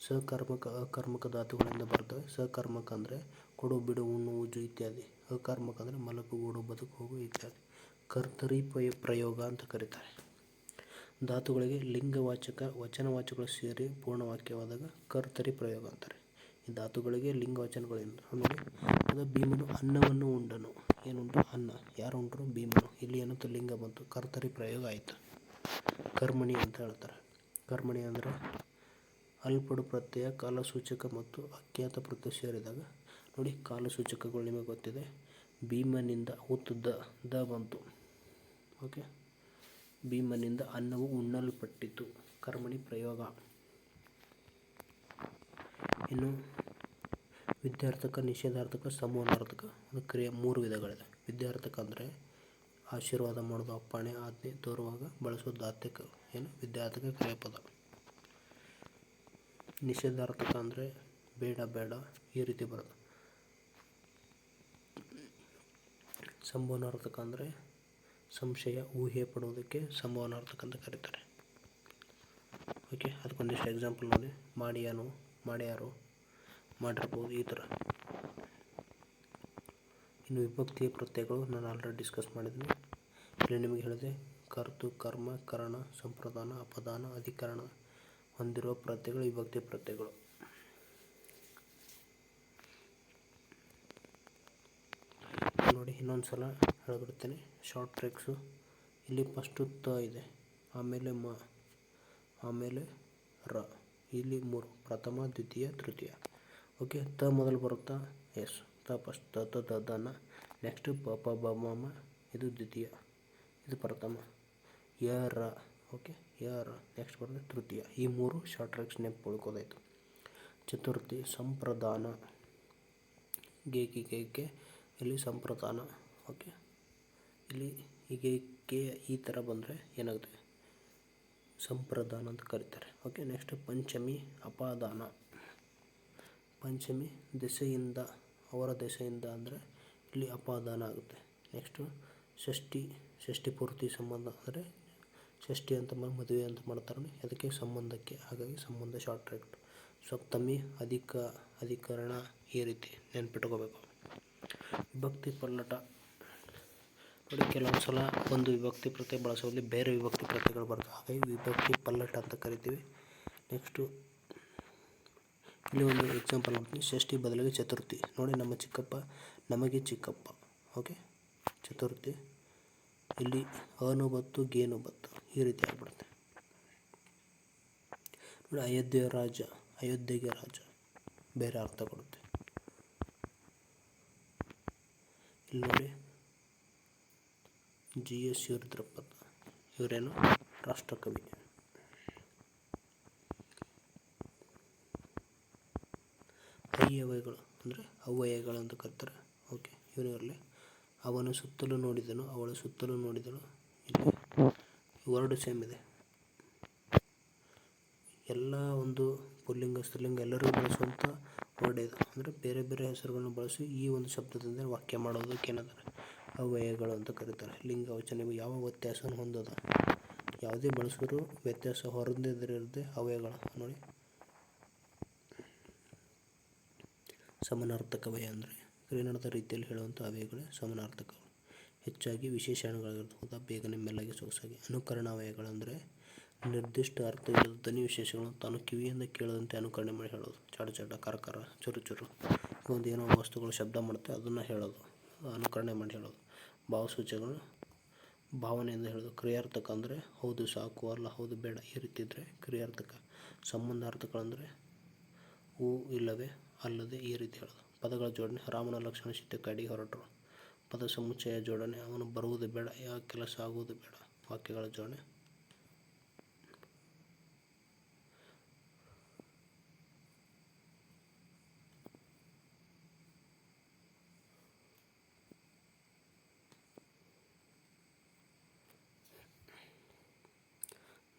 ಸಕರ್ಮಕ, ಅಕರ್ಮಕ ಧಾತುಗಳಿಂದ ಬರ್ತವೆ. ಸಕರ್ಮಕ ಅಂದರೆ ಕೊಡು, ಬಿಡು, ಉಣ್ಣು, ಉಜ್ಜು ಇತ್ಯಾದಿ. ಅಕರ್ಮಕ ಅಂದರೆ ಮಲಕು ಓಡು, ಬದುಕು, ಹೋಗು ಇತ್ಯಾದಿ. ಕರ್ತರಿ ಪ್ರಯ ಪ್ರಯೋಗ ಅಂತ ಕರೀತಾರೆ. ಧಾತುಗಳಿಗೆ ಲಿಂಗವಾಚಕ, ವಚನವಾಚಕಗಳು ಸೇರಿ ಪೂರ್ಣವಾಕ್ಯವಾದಾಗ ಕರ್ತರಿ ಪ್ರಯೋಗ ಅಂತಾರೆ. ಈ ಧಾತುಗಳಿಗೆ ಲಿಂಗವಚನಗಳಿಂದ ಆಮೇಲೆ ಅದು ಭೀಮನು ಅನ್ನವನ್ನು ಉಂಡನು. ಏನುಂಟು? ಅನ್ನ. ಯಾರು ಉಂಟರು? ಭೀಮನು. ಇಲ್ಲಿ ಏನಂತ ಲಿಂಗ ಬಂತು? ಕರ್ತರಿ ಪ್ರಯೋಗ ಆಯಿತು. ಕರ್ಮಣಿ ಅಂತ ಹೇಳ್ತಾರೆ. ಕರ್ಮಣಿ ಅಂದರೆ ಅಲ್ಪಡು ಪ್ರತ್ಯಯ ಕಾಲಸೂಚಕ ಮತ್ತು ಅಖ್ಯಾತ ಪ್ರತ್ಯಯ ಸೇರಿದಾಗ, ನೋಡಿ ಕಾಲಸೂಚಕಗಳು ನಿಮಗೆ ಗೊತ್ತಿದೆ. ಭೀಮನಿಂದ ಹುತ್ತು ದ ದ ಬಂತು. ಓಕೆ? ಭೀಮನಿಂದ ಅನ್ನವು ಉಣ್ಣಲ್ಪಟ್ಟಿತು. ಕರ್ಮಣಿ ಪ್ರಯೋಗ. ಇನ್ನು ವಿದ್ಯಾರ್ಥಕ, ನಿಷೇಧಾರ್ಥಕ ಸಮೂಹಾರ್ಥಕ ಕ್ರಿಯೆ ಮೂರು ವಿಧಗಳಿದೆ. ವಿದ್ಯಾರ್ಥಕ ಅಂದರೆ ಆಶೀರ್ವಾದ ಮಾಡೋದು ಅಪ್ಪಣೆ, ಆಜ್ಞೆ, ತೋರುವಾಗ ಬಳಸೋ ದಾತ್ಯಕ. ಏನು? ವಿದ್ಯಾರ್ಥಕ ಕ್ರಿಯಾಪದ. ನಿಷೇಧಾರ್ಥಕ ಅಂದರೆ ಬೇಡ ಬೇಡ, ಈ ರೀತಿ ಬರುತ್ತೆ. ಸಂಭವನಾರ್ಥಕ ಅಂದರೆ ಸಂಶಯ, ಊಹೆ ಪಡುವುದಕ್ಕೆ ಸಂಭವನಾರ್ಥಕ ಅಂತ ಕರೀತಾರೆ. ಓಕೆ ಅದಕ್ಕೊಂದಿಷ್ಟು ಎಕ್ಸಾಂಪಲ್ ನೋಡಿ. ಮಾಡಿಯಾನು, ಮಾಡ್ಯಾರು, ಮಾಡಿರ್ಬೋದು, ಈ ಥರ. ಇನ್ನು ವಿಭಕ್ತಿಯ ಪ್ರತ್ಯಯಗಳು ನಾನು ಆಲ್ರೆಡಿ ಡಿಸ್ಕಸ್ ಮಾಡಿದ್ದೀನಿ ಇಲ್ಲಿ ನಿಮಗೆ ಹೇಳಿದೆ, ಕರ್ತು, ಕರ್ಮ, ಕರಣ, ಸಂಪ್ರದಾನ, ಅಪದಾನ, ಅಧಿಕರಣ. ಹೊಂದಿರುವ ಪ್ರತ್ಯಗಳು ವಿಭಕ್ತಿ ಪ್ರತ್ಯಯಗಳು ನೋಡಿ, ಇನ್ನೊಂದು ಸಲ ಹೇಳ್ಬಿಡ್ತೇನೆ ಶಾರ್ಟ್ ಟ್ರಿಕ್ಸು ಇಲ್ಲಿ ಫಸ್ಟು ತ ಇದೆ. ಆಮೇಲೆ ಮ, ಆಮೇಲೆ ರ. ಇಲ್ಲಿ ಮೂರು, ಪ್ರಥಮ, ದ್ವಿತೀಯ, ತೃತೀಯ. ಓಕೆ ತ ಮೊದಲು ಬರುತ್ತಾ? ಎಸ್ ತ ಫಸ್ಟ್ ತ ತ ದನ ನೆಕ್ಸ್ಟ್ ಪ ಪ, ಬ ಮ. ಇದು ದ್ವಿತೀಯ. ಇದು ಪ್ರಥಮ. ಯ, ರ. ಓಕೆ, ಯಾರ? ನೆಕ್ಸ್ಟ್ ಬರೋದು ತೃತೀಯ. ಈ ಮೂರು ಶಾರ್ಟ್ ಟ್ರ್ಯಾಕ್ಸ್ ನೆನಪು ಉಳ್ಕೋದಾಯಿತು ಚತುರ್ಥಿ ಸಂಪ್ರದಾನ. ಗೇಕೆ ಇಲ್ಲಿ ಸಂಪ್ರದಾನ. ಓಕೆ, ಇಲ್ಲಿ ಹೀಗೆ ಕೆ ಈ ಥರ ಬಂದರೆ ಏನಾಗುತ್ತೆ? ಸಂಪ್ರದಾನ ಅಂತ ಕರೀತಾರೆ. ಓಕೆ ನೆಕ್ಸ್ಟ್ ಪಂಚಮಿ ಅಪಾದಾನ. ಪಂಚಮಿ ದೆಸೆಯಿಂದ, ಅವರ ದೆಸೆಯಿಂದ ಅಂದರೆ ಇಲ್ಲಿ ಅಪಾದಾನ ಆಗುತ್ತೆ. ನೆಕ್ಸ್ಟು ಷಷ್ಠಿ ಷಷ್ಠಿ ಪೂರ್ತಿ ಸಂಬಂಧ ಅಂದರೆ ಷಷ್ಠಿ ಅಂತ ಮದುವೆ ಅಂತ ಮಾಡ್ತಾರೆ ಅದಕ್ಕೆ ಸಂಬಂಧಕ್ಕೆ, ಹಾಗಾಗಿ ಸಂಬಂಧ ಶಾರ್ಟ್ ಟ್ರ್ಯಾಕ್ಟ್ ಸಪ್ತಮಿ ಅಧಿಕ, ಅಧಿಕರಣ ಈ ರೀತಿ ನೆನ್ಪಿಟ್ಕೋಬೇಕು. ವಿಭಕ್ತಿ ಪಲ್ಲಟ. ನೋಡಿ, ಕೆಲವೊಂದು ಸಲ ಒಂದು ವಿಭಕ್ತಿ ಪ್ರತಿ ಬಳಸುವಲ್ಲಿ ಬೇರೆ ವಿಭಕ್ತಿ ಪ್ರತಿಗಳು ಬರ್ತವೆ. ಹಾಗಾಗಿ ವಿಭಕ್ತಿ ಪಲ್ಲಟ ಅಂತ ಕರಿತೀವಿ. ನೆಕ್ಸ್ಟು, ಇಲ್ಲಿ ಒಂದು ಎಕ್ಸಾಂಪಲ್ ನೋಡ್ತೀನಿ. ಷಷ್ಠಿ ಬದಲಿಗೆ ಚತುರ್ಥಿ. ನೋಡಿ, ನಮ್ಮ ಚಿಕ್ಕಪ್ಪ, ನಮಗೆ ಚಿಕ್ಕಪ್ಪ. ಓಕೆ? ಚತುರ್ಥಿ. ಇಲ್ಲಿ ಅನು ಬತ್ತು, ಗೇನು ಬತ್ತು ಈ ರೀತಿ ಆಗ್ಬಿಡುತ್ತೆ. ನೋಡಿ ಅಯೋಧ್ಯೆ ರಾಜ, ಅಯೋಧ್ಯೆಗೆ ರಾಜ. ಬೇರೆ ಅರ್ಥ ಕೊಡುತ್ತೆ. ಇಲ್ಲಿ ನೋಡಿ, ಜಿ ಎಸ್ ಶಿವರುದ್ರಪ್ಪ ಇವರೇನು? ರಾಷ್ಟ್ರಕವಿ ಅಯ್ಯವಯಗಳು ಅಂದರೆ ಅವ್ಯಯಗಳು ಅಂತ ಕರ್ತಾರೆ. ಓಕೆ ಇವರಲ್ಲಿ. ಅವನು ಸುತ್ತಲೂ ನೋಡಿದನು, ಅವಳು ಸುತ್ತಲೂ ನೋಡಿದಳು. ವರ್ಡ್ ಸೇಮ್ ಇದೆ. ಎಲ್ಲ ಒಂದು ಪುಲ್ಲಿಂಗ, ಸ್ತ್ರೀಲಿಂಗ ಎಲ್ಲರೂ ಬಳಸುವಂಥ ವರ್ಡ್ ಇದು. ಅಂದರೆ ಬೇರೆ ಬೇರೆ ಹೆಸರುಗಳನ್ನು ಬಳಸಿ ಈ ಒಂದು ಶಬ್ದದಿಂದ ವಾಕ್ಯ ಮಾಡೋದಕ್ಕೆ ಏನಂತಾರೆ? ಅವ್ಯಯಗಳು ಅಂತ ಕರೀತಾರೆ. ಲಿಂಗ, ವಚನ ಇವು ಯಾವ ವ್ಯತ್ಯಾಸವನ್ನು ಹೊಂದದ? ಯಾವುದೇ ಬಳಸಿದ್ರು ವ್ಯತ್ಯಾಸ ಹೊರದಿರದೆ ಅವ್ಯಯಗಳು. ನೋಡಿ. ಸಮನಾರ್ಥಕವಯ ಅಂದರೆ ಕ್ರೀಡಾದ ರೀತಿಯಲ್ಲಿ ಹೇಳುವಂಥ ಅವ್ಯಯಗಳೇ ಸಮಾನಾರ್ಥಕಗಳು. ಹೆಚ್ಚಾಗಿ ವಿಶೇಷಣಗಳಾಗಿರ್ತಕ್ಕಂಥ ಬೇಗನೆ ಮೆಲ್ಲಗೆ ಸೊಗಸಾಗಿ ಅನುಕರಣಾವಯಗಳಂದರೆ ನಿರ್ದಿಷ್ಟ ಅರ್ಥವಿಲ್ಲದ ಧ್ವನಿ ವಿಶೇಷಗಳನ್ನು ತಾನು ಕಿವಿಯಿಂದ ಕೇಳದಂತೆ ಅನುಕರಣೆ ಮಾಡಿ ಹೇಳೋದು. ಚಾಟ ಚಾಡ ಕರ ಕರ ಚುರು ಚುರು ಒಂದು ಏನೋ ವಸ್ತುಗಳು ಶಬ್ದ ಮಾಡುತ್ತೆ, ಅದನ್ನು ಹೇಳೋದು, ಅನುಕರಣೆ ಮಾಡಿ ಹೇಳೋದು. ಭಾವಸೂಚಕಗಳು, ಭಾವನೆಯಿಂದ ಹೇಳೋದು. ಕ್ರಿಯಾರ್ಥಕ ಅಂದರೆ ಹೌದು ಸಾಕು, ಅಲ್ಲ ಹೌದು ಬೇಡ, ಈ ರೀತಿ ಇದ್ದರೆ ಕ್ರಿಯಾರ್ಥಕ. ಸಂಬಂಧಾರ್ಥಕಗಳಂದರೆ ಹೂ ಇಲ್ಲವೇ, ಅಲ್ಲದೆ ಈ ರೀತಿ ಹೇಳೋದು. ಪದಗಳ ಜೋಡಣೆ ರಾಮನ ಲಕ್ಷಣ ಕಡಿ ಹೊರಟರು. ಪದ ಸಮುಚ್ಚಯ ಜೋಡಣೆ, ಅವನು ಬರುವುದು ಬೇಡ ಯಾವ ಕೆಲಸ ಆಗುವುದು ಬೇಡ. ವಾಕ್ಯಗಳ ಜೋಡಣೆ.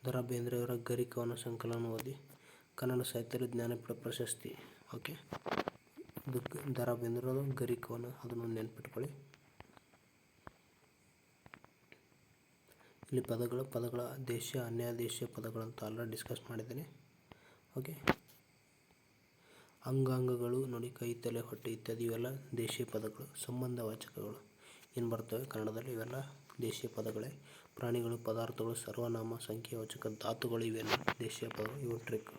ದ ಬೇಂದ್ರೆಯವರ ಗರಿಕವನ ಸಂಕಲನ ಓದಿ, ಕನ್ನಡ ಸಾಹಿತ್ಯದ ಜ್ಞಾನಪೀಠ ಪ್ರಶಸ್ತಿ. ಓಕೆ. ಇದು ದರ ರಾ ಗರಿ ಅದನ್ನು ನೆನ್ಪಿಟ್ಕೊಳ್ಳಿ. ಇಲ್ಲಿ ಪದಗಳು, ಪದಗಳ ದೇಶ ಅನ್ಯಾದೇಶ ಪದಗಳಂತ ಎಲ್ಲ ಡಿಸ್ಕಸ್ ಮಾಡಿದ್ದೀನಿ. ಓಕೆ ಅಂಗಾಂಗಗಳು ನೋಡಿ, ಕೈ, ತಲೆ, ಹೊಟ್ಟೆ ಇತ್ಯಾದಿ ಇವೆಲ್ಲ ದೇಶೀಯ ಪದಗಳು ಸಂಬಂಧವಾಚಕಗಳು ಏನು ಬರ್ತವೆ? ಕನ್ನಡದಲ್ಲಿ ಇವೆಲ್ಲ ದೇಶೀಯ ಪದಗಳೇ. ಪ್ರಾಣಿಗಳು, ಪದಾರ್ಥಗಳು, ಸರ್ವನಾಮ, ಸಂಖ್ಯಾವಾಚಕ ಧಾತುಗಳು ಇವೆಲ್ಲ ದೇಶೀಯ ಪದಗಳು. ಇವು ಟ್ರಿಕ್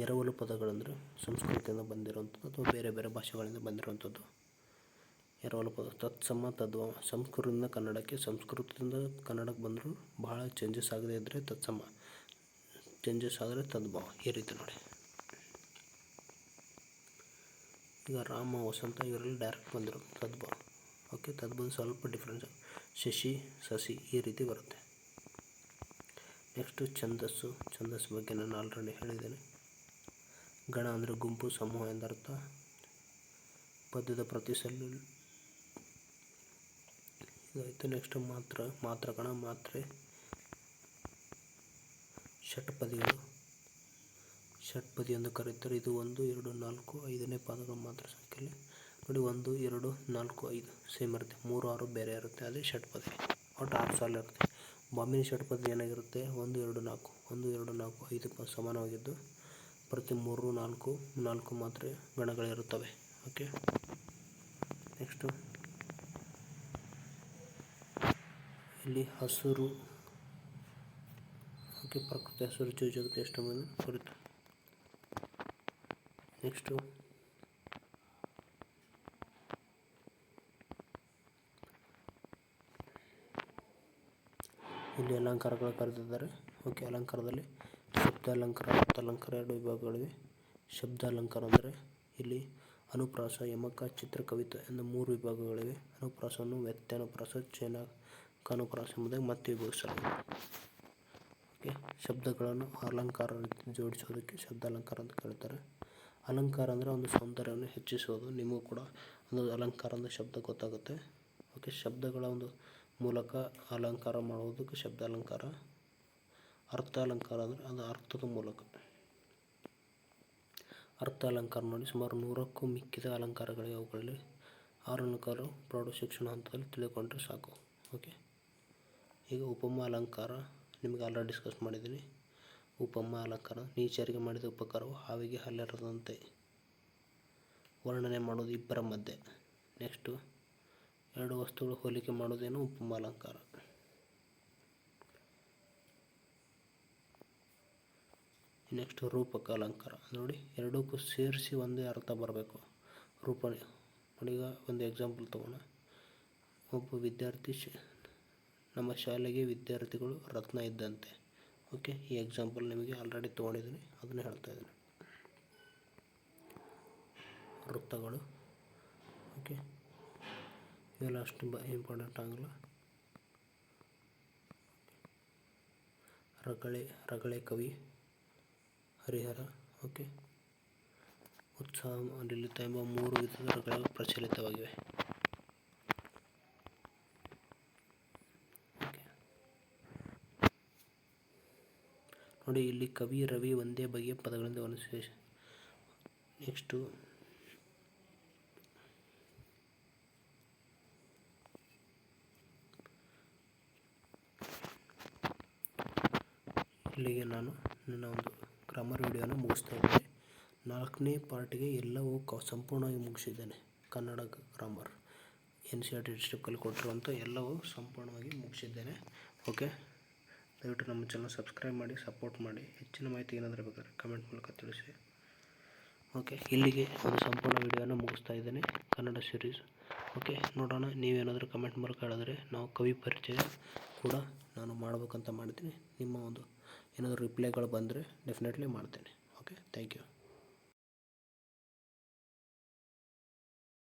ಎರವಲು ಪದಗಳಂದರೆ ಸಂಸ್ಕೃತಿಯಿಂದ ಬಂದಿರುವಂಥದ್ದು ಅಥವಾ ಬೇರೆ ಬೇರೆ ಭಾಷೆಗಳಿಂದ ಬಂದಿರುವಂಥದ್ದು. ಎರವಲು ಪದ ತತ್ಸಮ ತದ್ವ ಸಂಸ್ಕೃತದಿಂದ ಕನ್ನಡಕ್ಕೆ ಸಂಸ್ಕೃತದಿಂದ ಕನ್ನಡಕ್ಕೆ ಬಂದರೂ ಬಹಳ ಚೇಂಜಸ್ ಆಗದೇ ಇದ್ದರೆ ತತ್ಸಮ ಚೇಂಜಸ್ ಆದರೆ ತದ್ಭವ ಈ ರೀತಿ ನೋಡಿ. ಈಗ ರಾಮ, ವಸಂತ ಇವರಲ್ಲಿ ಡೈರೆಕ್ಟ್ ಬಂದಿರೋದು ತದ್ಭವ. ಓಕೆ ತದ್ಭವ ಸ್ವಲ್ಪ ಡಿಫ್ರೆನ್ಸ್ ಶಶಿ, ಸಸಿ ಈ ರೀತಿ ಬರುತ್ತೆ. ನೆಕ್ಸ್ಟು ಛಂದಸ್ಸು. ಛಂದಸ್ಸು ಬಗ್ಗೆ ನಾನು ಆಲ್ರೆಡಿ ಹೇಳಿದ್ದೇನೆ. ಗಣ ಅಂದರೆ ಗುಂಪು, ಸಮೂಹ ಎಂದರ್ಥ. ಪದ್ಯದ ಪ್ರತಿ ಸಲ್ಲು ಇದಾಯಿತು. ನೆಕ್ಸ್ಟ್ ಮಾತ್ರ ಮಾತ್ರಗಣ ಮಾತ್ರೆ. ಷಟ್ಪದಿಗಳು ಷಟ್ಪದಿ ಎಂದು ಕರೆಯುತ್ತಾರೆ ಇದು ಒಂದು, ಎರಡು, ನಾಲ್ಕು, ಐದನೇ ಪಾದಗಳು ಮಾತ್ರ ಸಂಖ್ಯೆಯಲ್ಲಿ. ನೋಡಿ, ಒಂದು, ಎರಡು, ನಾಲ್ಕು, ಐದು. ಸೇಮ್ ಇರುತ್ತೆ. ಮೂರು, ಆರು, ಬೇರೆ ಇರುತ್ತೆ. ಅದೇ ಷಟ್ಪದಿ ಒಟ್ಟು ಆರು ಸಾಲ ಇರುತ್ತೆ. ಬಾಂಬಿನ ಷಟ್ಪದಿ ಏನಾಗಿರುತ್ತೆ? ಒಂದು, ಎರಡು, ನಾಲ್ಕು. ಒಂದು, ಎರಡು, ನಾಲ್ಕು ಐದು ಸಮಾನವಾಗಿದ್ದು. ಪ್ರತಿ ಮೂರು, ನಾಲ್ಕು ನಾಲ್ಕು ಮಾತ್ರ ಗಣಗಳಿರುತ್ತವೆ. ಓಕೆ ನೆಕ್ಸ್ಟು ಇಲ್ಲಿ ಹಸುರು. ಓಕೆ ಪ್ರಕೃತಿ ಹಸಿರು, ಜೀವ ಎಷ್ಟು ಮಂದಿ ಕುರಿತು. ನೆಕ್ಸ್ಟು ಇಲ್ಲಿ ಅಲಂಕಾರಗಳು ಕರೆದಿದ್ದಾರೆ. ಓಕೆ ಅಲಂಕಾರದಲ್ಲಿ ಶಬ್ದ ಅಲಂಕಾರ ಮತ್ತು ಅಲಂಕಾರ ಎರಡು ವಿಭಾಗಗಳಿವೆ. ಶಬ್ದಾಲಂಕಾರ ಅಂದರೆ ಇಲ್ಲಿ ಅನುಪ್ರಾಸ, ಯಮಕ, ಚಿತ್ರಕವಿತ ಎಂದು ಮೂರು ವಿಭಾಗಗಳಿವೆ. ಅನುಪ್ರಾಸವನ್ನು ವ್ಯತ್ಯಾನುಪ್ರಾಸ, ಚೇನಕಾನುಪ್ರಾಸ ಎಂಬುದಾಗಿ ಮತ್ತೆ ವಿಭಾಗಿಸಲಾಗಿದೆ. ಓಕೆ, ಶಬ್ದಗಳನ್ನು ಅಲಂಕಾರ ರೀತಿ ಜೋಡಿಸೋದಕ್ಕೆ ಶಬ್ದಾಲಂಕಾರ ಅಂತ ಕರೀತಾರೆ. ಅಲಂಕಾರ ಅಂದರೆ ಒಂದು ಸೌಂದರ್ಯವನ್ನು ಹೆಚ್ಚಿಸೋದು ನಿಮಗೂ ಕೂಡ ಒಂದು ಅಲಂಕಾರ ಅಂದರೆ ಶಬ್ದ ಗೊತ್ತಾಗುತ್ತೆ. ಓಕೆ, ಶಬ್ದಗಳ ಒಂದು ಮೂಲಕ ಅಲಂಕಾರ ಮಾಡುವುದಕ್ಕೆ ಶಬ್ದ ಅರ್ಥ ಅಲಂಕಾರ ಅಂದರೆ ಅದು ಅರ್ಥದ ಮೂಲಕ. ಅರ್ಥ ಅಲಂಕಾರ ನೋಡಿ, ಸುಮಾರು ನೂರಕ್ಕೂ ಮಿಕ್ಕಿದ ಅಲಂಕಾರಗಳಿವೆ ಅವುಗಳಲ್ಲಿ. ಆರು ಅಲಂಕಾರ ಪ್ರೌಢ ಶಿಕ್ಷಣ ಹಂತದಲ್ಲಿ ತಿಳಿದುಕೊಂಡ್ರೆ ಸಾಕು. ಓಕೆ ಈಗ ಉಪಮ ಅಲಂಕಾರ ನಿಮಗೆ ಆಲ್ರೆಡಿ ಡಿಸ್ಕಸ್ ಮಾಡಿದ್ದೀನಿ. ಉಪಮ ಅಲಂಕಾರ, ನೀಚರಿಗೆ ಮಾಡಿದ ಉಪಕಾರವು ಹಾವಿಗೆ ಹಲ್ಲೆರದಂತೆ. ವರ್ಣನೆ ಮಾಡೋದು ಇಬ್ಬರ ಮಧ್ಯೆ. ನೆಕ್ಸ್ಟು ಎರಡು ವಸ್ತುಗಳು ಹೋಲಿಕೆ ಮಾಡೋದೇನು ಉಪಮ ಅಲಂಕಾರ? ನೆಕ್ಸ್ಟ್ ರೂಪಕ ಅಲಂಕಾರ. ನೋಡಿ, ಎರಡಕ್ಕೂ ಸೇರಿಸಿ ಒಂದೇ ಅರ್ಥ ಬರಬೇಕು. ರೂಪ ಈಗ ಒಂದು ಎಕ್ಸಾಂಪಲ್ ತಗೋಣ. ಒಬ್ಬ ವಿದ್ಯಾರ್ಥಿ ನಮ್ಮ ಶಾಲೆಗೆ ವಿದ್ಯಾರ್ಥಿಗಳು ರತ್ನ ಇದ್ದಂತೆ. ಓಕೆ ಈ ಎಕ್ಸಾಂಪಲ್ ನಿಮಗೆ ಆಲ್ರೆಡಿ ತೊಗೊಂಡಿದ್ದೀನಿ. ಅದನ್ನೇ ಹೇಳ್ತಾ ಇದ್ದೀನಿ. ವೃತ್ತಗಳು. ಓಕೆ ಇವೆಲ್ಲ ಅಷ್ಟು ಬ ಇಂಪಾರ್ಟೆಂಟ್ ಆಗಲ್ಲ ರಗಳೆ ರಗಳೆ ಕವಿ. ಹರಿಹರ ಓಕೆ ಉತ್ಸಾಹ ನಿಲ್ಲುತ್ತ ಎಂಬ ಮೂರು ವಿಧದ ರಗಳೆಗಳು ಪ್ರಚಲಿತವಾಗಿವೆ ನೋಡಿ, ಇಲ್ಲಿ ಕವಿ, ರವಿ ಒಂದೇ ಬಗೆಯ ಪದಗಳಿಂದ ವರ್ಣಿಸಿ ನೆಕ್ಸ್ಟು ಇಲ್ಲಿಗೆ ನಾನು ನನ್ನ ಒಂದು ಗ್ರಾಮರ್ ವಿಡಿಯೋನ ಮುಗಿಸ್ತಾ ಇದ್ದೀನಿ. ನಾಲ್ಕನೇ ಪಾರ್ಟಿಗೆ ಎಲ್ಲವೂ ಕ ಸಂಪೂರ್ಣವಾಗಿ ಮುಗಿಸಿದ್ದೇನೆ. Kannada grammar, N C R T ಡಿಸ್ಟ್ರಿಕ್ಟಲ್ಲಿ ಕೊಟ್ಟಿರುವಂಥ ಎಲ್ಲವೂ ಸಂಪೂರ್ಣವಾಗಿ ಮುಗಿಸಿದ್ದೇನೆ. ಓಕೆ? ದಯವಿಟ್ಟು ನಮ್ಮ ಚಾನಲ್ ಸಬ್ಸ್ಕ್ರೈಬ್ ಮಾಡಿ ಸಪೋರ್ಟ್ ಮಾಡಿ. ಹೆಚ್ಚಿನ ಮಾಹಿತಿ ಏನಾದರೂ ಬೇಕಾದ್ರೆ ಕಮೆಂಟ್ ಮೂಲಕ ತಿಳಿಸಿ. ಓಕೆ? ಇಲ್ಲಿಗೆ ಒಂದು ಸಂಪೂರ್ಣ ವಿಡಿಯೋನ ಮುಗಿಸ್ತಾ ಇದ್ದೇನೆ. Kannada series okay? ನೋಡೋಣ, ನೀವೇನಾದರೂ ಕಮೆಂಟ್ ಮೂಲಕ ಹೇಳಿದ್ರೆ ನಾವು ಕವಿ ಪರಿಚಯ ಕೂಡ ನಾನು ಮಾಡಬೇಕಂತ ಮಾಡ್ತೀನಿ ನಿಮ್ಮ ಒಂದು ಏನಾದರೂ ರಿಪ್ಲೈಗಳು ಬಂದರೆ ಡೆಫಿನೆಟ್ಲಿ ಮಾಡ್ತೇನೆ. Okay thank you